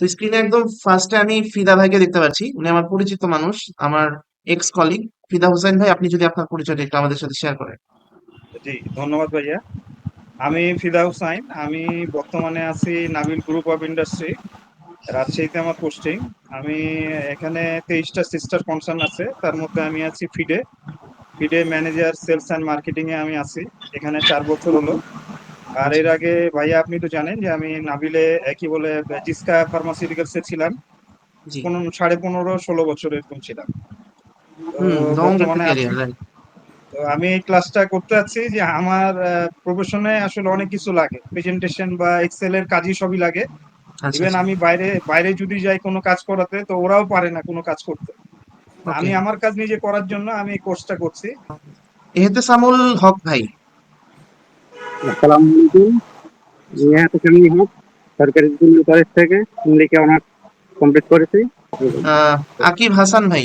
তো স্ক্রিনে একদম ফার্স্টে আমি ফিদা ভাইকে দেখতে পাচ্ছি। উনি আমার পরিচিত মানুষ, আমার এক্স কলিগ ফিদা হোসেন ভাই, আপনি যদি আপনার পরিচয়টা একটু আমাদের সাথে শেয়ার করেন। জি, ধন্যবাদ ভাইয়া। আমি ফিদা হুসাইন, আমি বর্তমানে আছি নাবিল গ্রুপ অফ ইন্ডাস্ট্রি রাজশাহীতে আমার পোস্টিং আমি এখানে তেইশটা সিস্টার কনসার্ন আছে, তার মধ্যে আমি আছি ফিডে ফিডে ম্যানেজার সেলস অ্যান্ড মার্কেটিং এ আমি আছি। এখানে চার বছর হলো। আর এর আগে ভাইয়া আপনি তো জানেন যে আমি নাবিলে একই বলে জিসকা ফার্মাসিউটিক্যালসে ছিলাম। জি। পনেরো সাড়ে পনেরো ষোলো বছর এরকম ছিলাম। তো আমি এই ক্লাসটা করতে যাচ্ছি যে আমার প্রফেশনে আসলে অনেক কিছু লাগে। প্রেজেন্টেশন বা এক্সেল এর কাজই সবই লাগে। আচ্ছা ইভেন আচ্ছা। আমি বাইরে বাইরে যদি যাই কোনো কাজ করাতে তো ওরাও পারে না কোনো কাজ করতে। আমি আমার কাজ নিজে করার জন্য আমি এই কোর্সটা করছি। এহতেসামুল হক ভাই। আসসালামু আলাইকুম নিহাত হোসেন হক সরকারি স্কুল কলেজ থেকে ইংলিশে অনার্স কমপ্লিট করেছি? আকিব হাসান ভাই।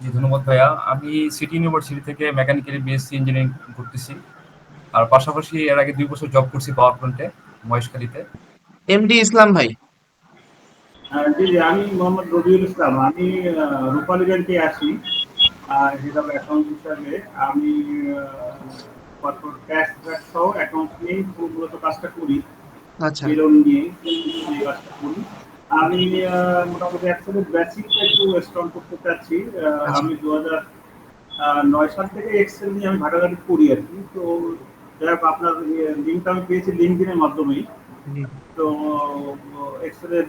জি ধন্যবাদ ভাইয়া। আমি সিটি ইউনিভার্সিটি থেকে মেকানিক্যাল বিএসসি ইঞ্জিনিয়ারিং করতেছি। আর পাশাপাশি এর আগে দুই বছর জব করছি পাওয়ার প্ল্যান্টে মহেশখালীতে। এমডি ইসলাম ভাই। জি জি আমি মোহাম্মদ রবিউল ইসলাম। আমি রূপালী ব্যাংকে আসি হেড অ্যাকাউন্ট হিসাবে আমি ক্যাশ ব্যাক সহ অ্যাকাউন্ট নিয়ে মূলত কাজটা করি। আচ্ছা। বেলুন নিয়ে কাজটা করি। আমি মোটামুটি অ্যাকচুয়ালি বেসিকটা একটু স্ট্রং করতে চাচ্ছি। আচ্ছা। আমি দু হাজার নয় সাল থেকে এক্সেল নিয়ে আমি ঘাটাঘাটি করি আর কি। তো যাই হোক আপনার লিঙ্কটা আমি পেয়েছি লিঙ্কডিনের মাধ্যমেই। তো এক্সেলের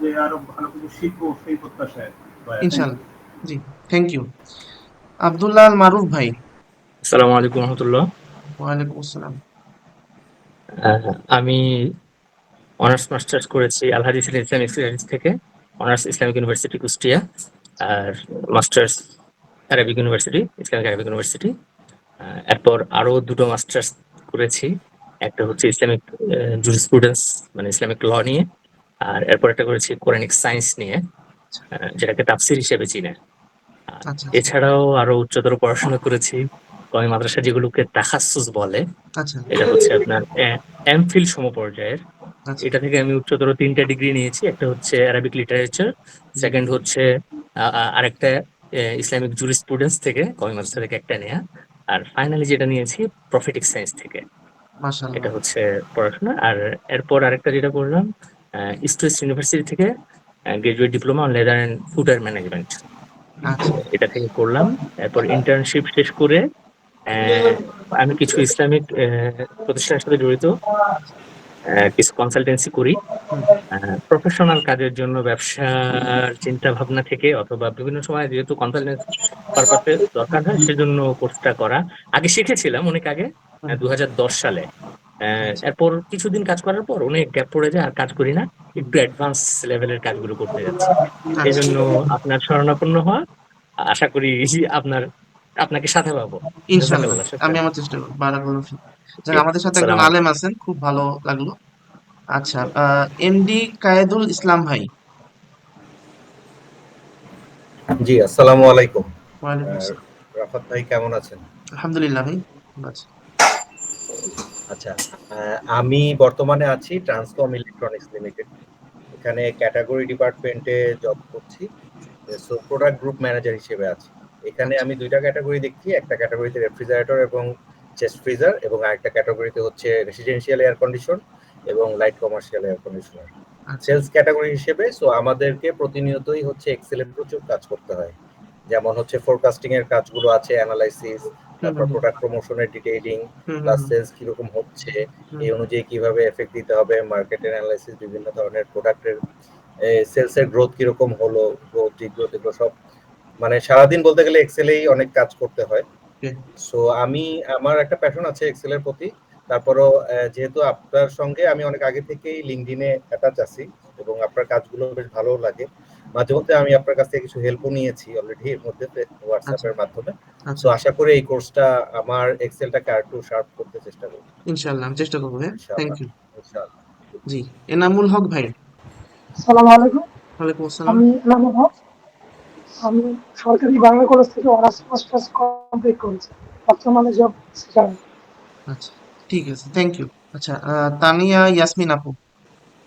যে আরও ভালো কিছু শিখব সেই প্রত্যাশায় ইনশাল্লাহ। জি থ্যাংক ইউ আব্দুল্লাহ আল মারুফ ভাই। আসসালামু আলাইকুম রহমতুল্লাহ। ওয়ালাইকুম আসসালাম আমি অনার্স মাস্টার্স করেছি আলহাজি সিলেট ইসলামিক স্টাডিজ থেকে অনার্স ইসলামিক ইউনিভার্সিটি কুষ্টিয়া আর masters Arabic University Islamic Arabic University. এরপর আরও দুটো মাস্টার্স করেছি একটা হচ্ছে ইসলামিক জুরিসপ্রুডেন্স মানে ইসলামিক ল নিয়ে আর এরপর একটা করেছি কোরআনিক সায়েন্স নিয়ে যেটাকে তাফসির হিসেবে চিনে। আচ্ছা এছাড়াও আরও উচ্চতর পড়াশোনা করেছি কমি মাদ্রাসা যেগুলোকে তাখাসুস বলে আচ্ছা। এটা হচ্ছে আপনার এমফিল সমপর্যায়ের। আচ্ছা। এটা থেকে আমি উচ্চতর তিনটা ডিগ্রি নিয়েছি একটা হচ্ছে অ্যারাবিক লিটারেচার সেকেন্ড হচ্ছে আরেকটা ইসলামিক জুরিসপ্রুডেন্স থেকে কমি মাদ্রাসা থেকে একটা নেয়া। আর ফাইনালি যেটা নিয়েছি প্রফিটিক সায়েন্স থেকে। এটা হচ্ছে পড়াশোনা। আর এরপর আরেকটা যেটা করলাম ইস্ট ইউনিভার্সিটি থেকে graduate diploma on leather and footwear management এটা থেকে করলাম। এরপর ইন্টার্নশিপ শেষ করে আমি কিছু ইসলামিক প্রতিষ্ঠানের সাথে জড়িত। কিছু কনসালটেন্সি করি। প্রফেশনাল কাজের জন্য ব্যবসার চিন্তা ভাবনা থেকে অথবা বিভিন্ন সময় যেহেতু কনসালটেন্সি পারপাসে দরকার হয় সেজন্য কোর্সটা করা। আগে শিখেছিলাম অনেক আগে দু হাজার দশ সালে। এরপর কিছুদিন কাজ করার পর অনেক গ্যাপ পড়ে যায় আর কাজ করি না। একটু অ্যাডভান্স লেভেলের কাজগুলো করতে যাচ্ছি। এই আচ্ছা। জন্য আপনার শরণাপন্ন হওয়া আশা করি আপনার আপনাকে সাথে পাবো। ইনশাআল্লাহ আমি আমার চেষ্টা করব বারাকাল্লাহ ফিক। যাক আমাদের সাথে একজন আলেম আছেন খুব ভালো লাগল। আচ্ছা এমডি কায়েদুল ইসলাম ভাই। জি আসসালামু আলাইকুম। রাফাত ভাই কেমন আছেন? আলহামদুলিল্লাহ ভাই ভালো আছি। আচ্ছা আহ, আমি বর্তমানে আছি ট্রান্সকম ইলেকট্রনিক্স লিমিটেড এখানে ক্যাটাগরি ডিপার্টমেন্টে জব করছি। সো প্রোডাক্ট গ্রুপ ম্যানেজার হিসেবে আছি। এখানে আমি দুইটা ক্যাটাগরি দেখছি একটা ক্যাটাগরিতে রেফ্রিজারেটর এবং চেস্ট ফ্রিজার এবং আরেকটা ক্যাটাগরিতে হচ্ছে রেসিডেন্সিয়াল এয়ার কন্ডিশন এবং light commercial air conditioner sales category হিসেবে সো আমাদেরকে প্রতিনিয়তই হচ্ছে এক্সেলের প্রচুর কাজ করতে হয়। যেমন হচ্ছে ফোরকাস্টিং এর কাজগুলো আছে অ্যানালাইসিস তারপর প্রোডাক্ট প্রমোশনের ডিটেইলিং প্লাস সেলস কীরকম হচ্ছে এই অনুযায়ী কীভাবে এফেক্ট দিতে হবে মার্কেটের অ্যানালাইসিস বিভিন্ন ধরনের প্রোডাক্টের সেলস এর গ্রোথ কীরকম হলো গ্রোথ ডিগ্রোথ এগুলো সব মানে সারাদিন বলতে গেলে এক্সেলেই অনেক কাজ করতে হয়. সো আমি আমার একটা প্যাশন আছে এক্সেলের প্রতি। তারপরও যেহেতু আপনার সঙ্গে আমি অনেক আগে থেকেই লিঙ্কডিনে অ্যাটাচ আছি এবং আপনার কাজগুলো বেশ ভালো লাগে। মাঝে মধ্যে আমি আপনার কাছ থেকে কিছু হেল্পও নিয়েছি অলরেডি এর মধ্যে হোয়াটসঅ্যাপের মাধ্যমে। সো আচ্ছা আশা করি এই কোর্সটা আমার এক্সেলটাকে আর একটু শার্প করতে চেষ্টা করব। ইনশাআল্লাহ আমি চেষ্টা করব হ্যাঁ। থ্যাংক ইউ ইনশাআল্লাহ। জি এনামুল হক ভাই। সালাম আলাইকুম। ওয়ালাইকুম আসসালাম। আমি এনামুল হক। আমি সরকারি বাংলা কলেজ থেকে অনার্স মাস্টার্স কমপ্লিট করেছি। বর্তমানে জব সেখানে। আচ্ছা ঠিক আছে থ্যাংক ইউ আচ্ছা তানিয়া ইয়াসমিন আপু।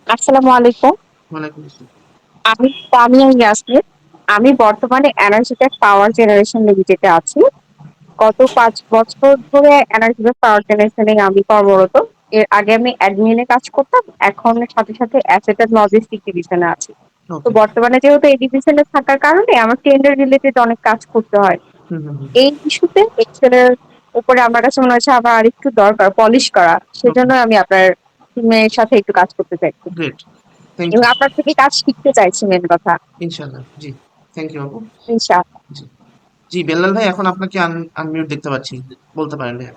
আসসালামু আলাইকুম। ওয়ালাইকুম আসসালাম। আমি তামিয়া ইয়াসমিন। আমি বর্তমানে এনার্জিটেক পাওয়ার জেনারেশন লিমিটেডে আছি। গত পাঁচ বছর ধরে এনার্জিটেক পাওয়ার জেনারেশনে আমি কর্মরত। এর আগে আমি অ্যাডমিনে কাজ করতাম এখন সাথে সাথে অ্যাসেট লজিস্টিক ডিভিশনে আছি। তো বর্তমানে যেহেতু এই ডিভিশনে থাকার কারণে আমার টেন্ডার রিলেটেড অনেক কাজ করতে হয়। এই ইস্যুতে এক্সেলের উপরে আমার কাছে মনে হচ্ছে আবার আরেকটু দরকার পলিশ করা। সেজন্য আমি আপনার টিমের সাথে একটু কাজ করতে চাইছি। এবং ইউ আপনার থেকে কাজ শিখতে চাইছি মেন কথা। ইনশাআল্লাহ জি। থ্যাংক ইউ আপু ইনশাআল্লাহ। জি। বেল্লাল ভাই এখন আপনাকে আনমিউট দেখতে পাচ্ছি। বলতে পারেন ভাইয়া।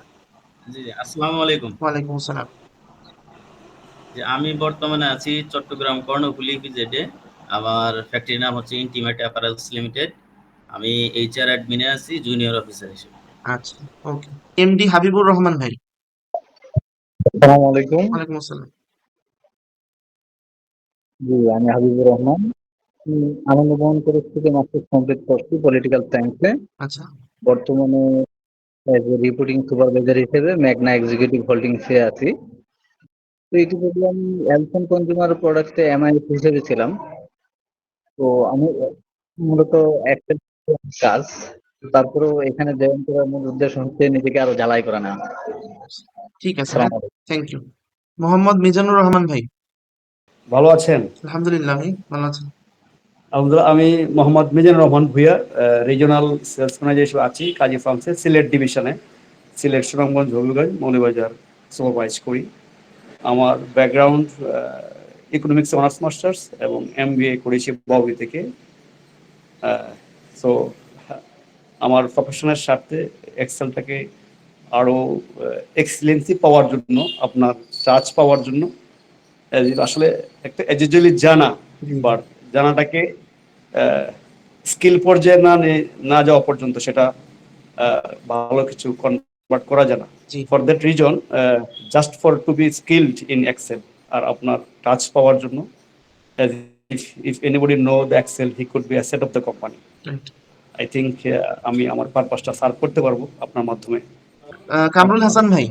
জি জি, আসসালামু আলাইকুম। ওয়ালাইকুম আসসালাম। আমি বর্তমানে আছি চট্টগ্রাম কর্ণফুলি পিজেডে আমার ফ্যাক্টরির নাম হচ্ছে ইন্টিমেট অ্যাপারেলস লিমিটেড আমি এইচআর অ্যাডমিনে আছি জুনিয়র অফিসার হিসেবে। আচ্ছা ওকে এমডি হাবিবুর রহমান ভাই। আসসালামু আলাইকুম। ওয়ালাইকুম আসসালাম। জি আমি হাবিবুর রহমান। উম, আনন্দমোহন কলেজ থেকে মাস্টার্স কমপ্লিট করছি পলিটিক্যাল সায়েন্সে। আচ্ছা। বর্তমানে এজ এ রিপোর্টিং সুপারভাইজার হিসেবে ম্যাগনা এক্সিকিউটিভ হোল্ডিংসে আছি। তো এটি বললাম অ্যালফন কনজিউমার প্রোডাক্টে এমআইএস হিসেবে ছিলাম। তো আমি মূলত একটা কাজ তারপরেও এখানে জয়েন করার মূল উদ্দেশ্য হচ্ছে নিজেকে আরও জ্বালাই করা না। ঠিক আছে থ্যাংক ইউ মোহাম্মদ মিজানুর রহমান ভাই। ভালো আছেন? আলহামদুলিল্লাহ ভাই ভালো আছেন। আলহামদুলিল্লাহ আমি Mohammad Mizanur Rahman Bhuiyan regional sales manager হিসেবে আছি কাজী ফার্মসে সিলেট ডিভিশনে সিলেট সুনামগঞ্জ হবিগঞ্জ মৌলিবাজার সুপারভাইজ করি। আমার ব্যাকগ্রাউন্ড ইকোনমিক্স অনার্স মাস্টার্স এবং এম বি এ করেছি বাউবি থেকে। সো আমার প্রফেশনের স্বার্থে এক্সেলটাকে আরও এক্সিলেন্সি পাওয়ার জন্য আপনার চার্জ পাওয়ার জন্য আসলে একটা এজুয়ালি জানা জি জানাটাকে স্কিল পর্যায়ে না নে- না যাওয়া পর্যন্ত সেটা ভালো কিছু কনভার্ট করা যায় না। For that reason just for to be skilled in Excel আর আপনার টাচ পাওয়ার জন্য if anybody know the Excel he could be asset of the company I think আমি আমার পারপাসটা সার্ভ করতে পারব আপনার মাধ্যমে। কামরুল হাসান ভাই।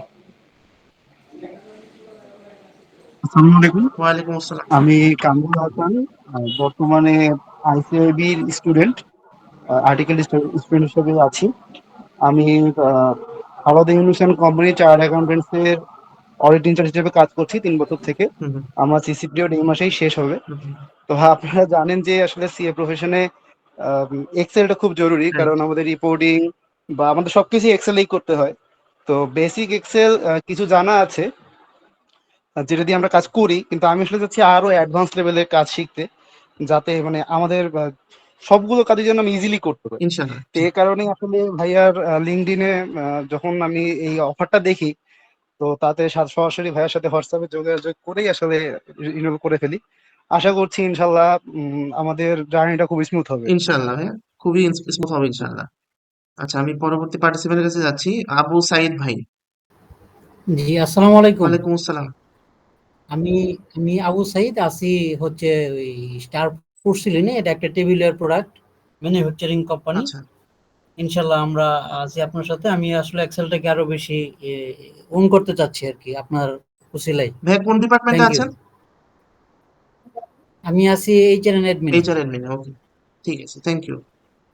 আসসালামু আলাইকুম। ওয়ালাইকুম আসসালাম। আমি কামরুল হাসান বর্তমানে আইসিআইবির স্টুডেন্ট আর্টিকেল স্টুডেন্ট হিসেবে আছি। আমি আহ, আলাদা ইউনিশন কোম্পানি চার্ট অ্যাকাউন্টেন্টসের অডিট ইনচার্জ হিসেবে কাজ করছি তিন বছর থেকে। আমার সিসি পিরিয়ড এই মাসেই শেষ হবে। তো হ্যাঁ আপনারা জানেন যে আসলে সিএ প্রফেশনে এক্সেলটা খুব জরুরি কারণ আমাদের রিপোর্টিং বা আমাদের সবকিছু এক্সেলেই করতে হয়। তো বেসিক এক্সেল কিছু জানা আছে যেটা দিয়ে আমরা কাজ করি কিন্তু আমি আসলে চাচ্ছি আরও অ্যাডভান্স লেভেলের কাজ শিখতে যাতে মানে আমাদের সবগুলো কাজের জন্য আমি ইজিলি করতে পারি। এই কারণেই আসলে ভাইয়ার লিঙ্কডিনে যখন আমি এই অফারটা দেখি তো তাতে সরাসরি ভাইয়ার সাথে হোয়াটসঅ্যাপে যোগাযোগ করেই আসলে ইনরোল করে ফেলি। আশা করছি ইনশাল্লাহ আমাদের জার্নিটা খুব স্মুথ হবে। ইনশাআল্লাহ ভাইয়া খুবই স্মুথ হবে ইনশাআল্লাহ আচ্ছা আমি পরবর্তী পার্টিসিপেন্টের কাছে যাচ্ছি আবু সাইদ ভাই। জি আসসালামু আলাইকুম। ওয়ালাইকুম আসসালাম। আমি আমি আবু সাইদ আছি হচ্ছে ওই স্টার পোর্সিলিনে এটা একটা টেবিলের প্রোডাক্ট ম্যানুফ্যাকচারিং কোম্পানি আচ্ছা। ইনশাল্লাহ আমরা আছি আপনার সাথে। আমি আসলে এক্সেলটাকে আরও বেশি ওন করতে চাচ্ছি আর কি আপনার উসিলাই ভাইয়া কোন ডিপার্টমেন্টে আছেন? আমি আছি HR and admin HR admin okay ঠিক আছে থ্যাংক ইউ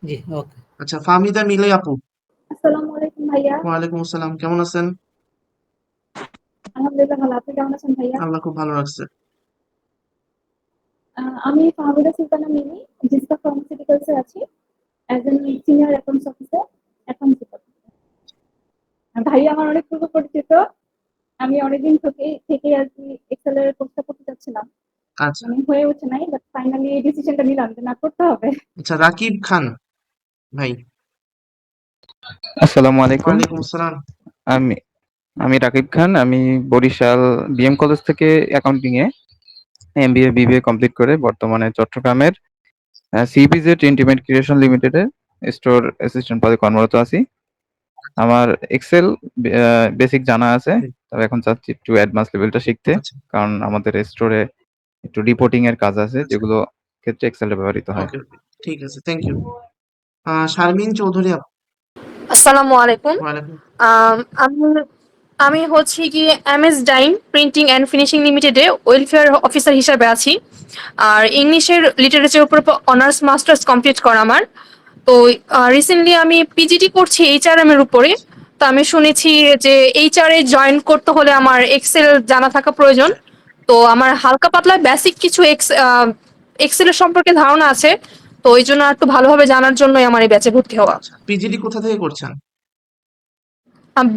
জি ওকে। আচ্ছা ফাহমিদা মিলে আপু। আসসালামু আলাইকুম ভাইয়া। ওয়ালাইকুম আসসালাম কেমন আছেন? আলহামদুলিল্লাহ ভালো আপনি কেমন আছেন ভাইয়া? আল্লাহ খুব ভালো রাখছে। আমি ফাহমিদা সুলতানা মিনি জিসকা ফার্মাসিউটিক্যালসে আছি। একজন সিনিয়র অ্যাকাউন্টস অফিসার অ্যাকাউন্টস ভাইয়া আমার অনেক পূর্ব পরিচিত। আমি অনেকদিন থেকে থেকে আর কি এক্সেলের কোর্সটা করতে চাচ্ছিলাম আচ্ছা। মানে হয়ে উঠছে নাই বাট ফাইনালি এই ডিসিশনটা নিলাম যে না করতে হবে। আচ্ছা রাকিব খান ভাই। আসসালামু আলাইকুম। ওয়ালাইকুম আসসালাম। আমি আমি রাকিব খান আমি বরিশাল বিএম কলেজ থেকে অ্যাকাউন্টিং এ এমবিএ বিবিএ কমপ্লিট করে বর্তমানে চট্টগ্রামের সিবিজেড ইন্টিমেট ক্রিয়েশন লিমিটেডে স্টোর অ্যাসিস্ট্যান্ট পদে কর্মরত আছি। আমার এক্সেল বেসিক জানা আছে তবে এখন চাচ্ছি একটু অ্যাডভান্স লেভেলটা শিখতে আচ্ছা। কারণ আমাদের স্টোরে একটু রিপোর্টিং এর কাজ আছে যেগুলো ক্ষেত্রে এক্সেল ব্যবহৃত হয়। ঠিক আছে থ্যাংক ইউ শারমিন চৌধুরী আসসালামু আলাইকুম। আম, আমি হচ্ছে গিয়ে এমএস ডাইন প্রিন্টিং অ্যান্ড ফিনিশিং লিমিটেডে ওয়েলফেয়ার অফিসার হিসাবে আছি। আর ইংলিশের লিটারেচার উপর অনার্স মাস্টার্স কমপ্লিট করা আমার। তো রিসেন্টলি আমি পিজিটি করছি এইচআরএম এর উপরে। তো আমি শুনেছি যে এইচআর এ জয়েন করতে হলে আমার এক্সেল জানা থাকা প্রয়োজন। তো আমার হালকা পাতলা বেসিক কিছু এক্স এক্সেলের সম্পর্কে ধারণা আছে। তো ওই জন্য আর একটু ভালোভাবে জানার জন্যই আমার এই ব্যাচে ভর্তি হওয়া। পিজিডি কোথা থেকে করছেন?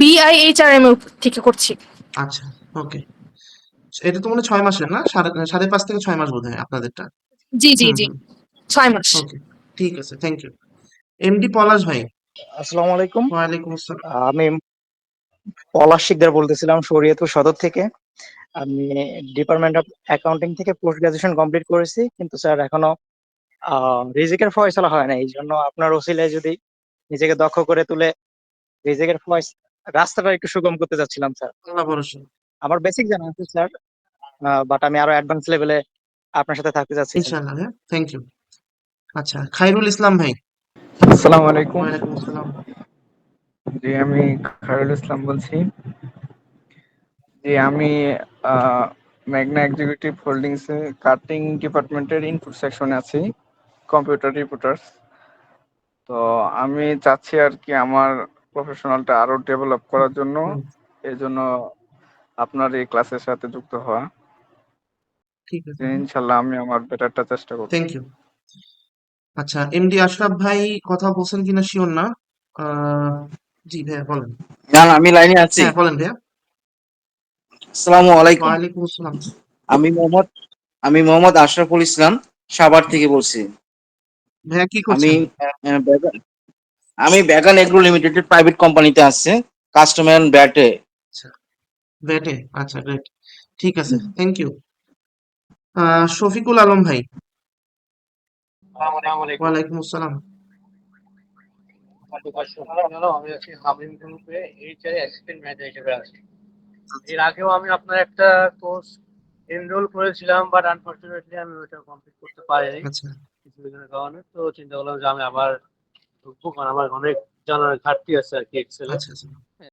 বিআইএইচআরএম এর থেকে করছি। আচ্ছা ওকে এটা তো মনে ছয় মাসের না? সাড়ে সাড়ে পাঁচ থেকে ছয় মাস বোধ হয় আপনাদেরটা। জি জি জি। ছয় মাস। ওকে ঠিক আছে থ্যাংক ইউ এমডি পলাশ ভাই। আসসালামু আলাইকুম। ওয়ালাইকুম আসসালাম। আমি পলাশ শিকদার বলতেছিলাম শরীয়তপুর সদর থেকে। আমি ডিপার্টমেন্ট অফ অ্যাকাউন্টিং থেকে পোস্ট গ্রাজুয়েশন কমপ্লিট করেছি কিন্তু স্যার এখনও রিজিকের ফয়সলা হয় না এই জন্য আপনার ওসিলায় যদি নিজেকে দক্ষ করে তুলে রিজিকের ফয়স রাস্তাটা একটু সুগম করতে চাচ্ছিলাম স্যার। আল্লাহ ভরসা। আমার বেসিক জানা আছে স্যার বাট আমি আরও অ্যাডভান্স লেভেলে আপনার সাথে থাকতে চাচ্ছি। ইনশাআল্লাহ হ্যাঁ থ্যাংক ইউ আচ্ছা খাইরুল ইসলাম ভাই। আসসালামু আলাইকুম। ওয়ালাইকুম আসসালাম। জি আমি খায়রুল ইসলাম বলছি। জি আমি ম্যাগনা এক্সিকিউটিভ হোল্ডিংস এ কাটিং ডিপার্টমেন্টের ইনপুট সেকশনে আছি কম্পিউটার রিপোর্টার্স তো আমি চাচ্ছি আর কি আমার প্রফেশনালটা আরও ডেভেলপ করার জন্য এই জন্য আপনার এই ক্লাসের সাথে যুক্ত হওয়া। ঠিক আছে। যে ইনশাল্লাহ আমি আমার বেটারটা চেষ্টা করব। থ্যাংক ইউ আচ্ছা এমডি আশরাফ ভাই কথা বলছেন কিনা শিওর না? আহ, জি ভাইয়া বলেন। না না, আমি লাইনে আছি। হ্যাঁ বলেন ভাইয়া। আসসালামু আলাইকুম। ওয়ালাইকুম আসসালাম। আমি মোহাম্মদ আমি মোহাম্মদ আশরাফুল ইসলাম সাভার থেকে বলছি। ভাইয়া কি আমি করছেন? ব্যাগান আমি ব্যাগান এগ্রো লিমিটেড প্রাইভেট কোম্পানিতে আছে কাস্টমার ব্যাটে ব্যাটে আচ্ছা গ্রেট ঠিক আছে থ্যাংক ইউ শফিকুল আলম ভাই। ওয়ালাইকুম আসসালাম আমি আছি হামিম গ্রুপে এইচআর অ্যাসিস্ট্যান্ট ম্যানেজার হিসেবে আছি এর আগেও আমি আপনার একটা কোর্স এনরোল করেছিলাম বাট আনফরচুনেটলি আমি ওটা কমপ্লিট করতে পারিনি। আচ্ছা। কিছু কারণে তো চিন্তা করলাম যে আমি আবার ঢুকবো কারণ আমার অনেক জানার ঘাটতি আছে আর কি এক্সেল আচ্ছা আচ্ছা।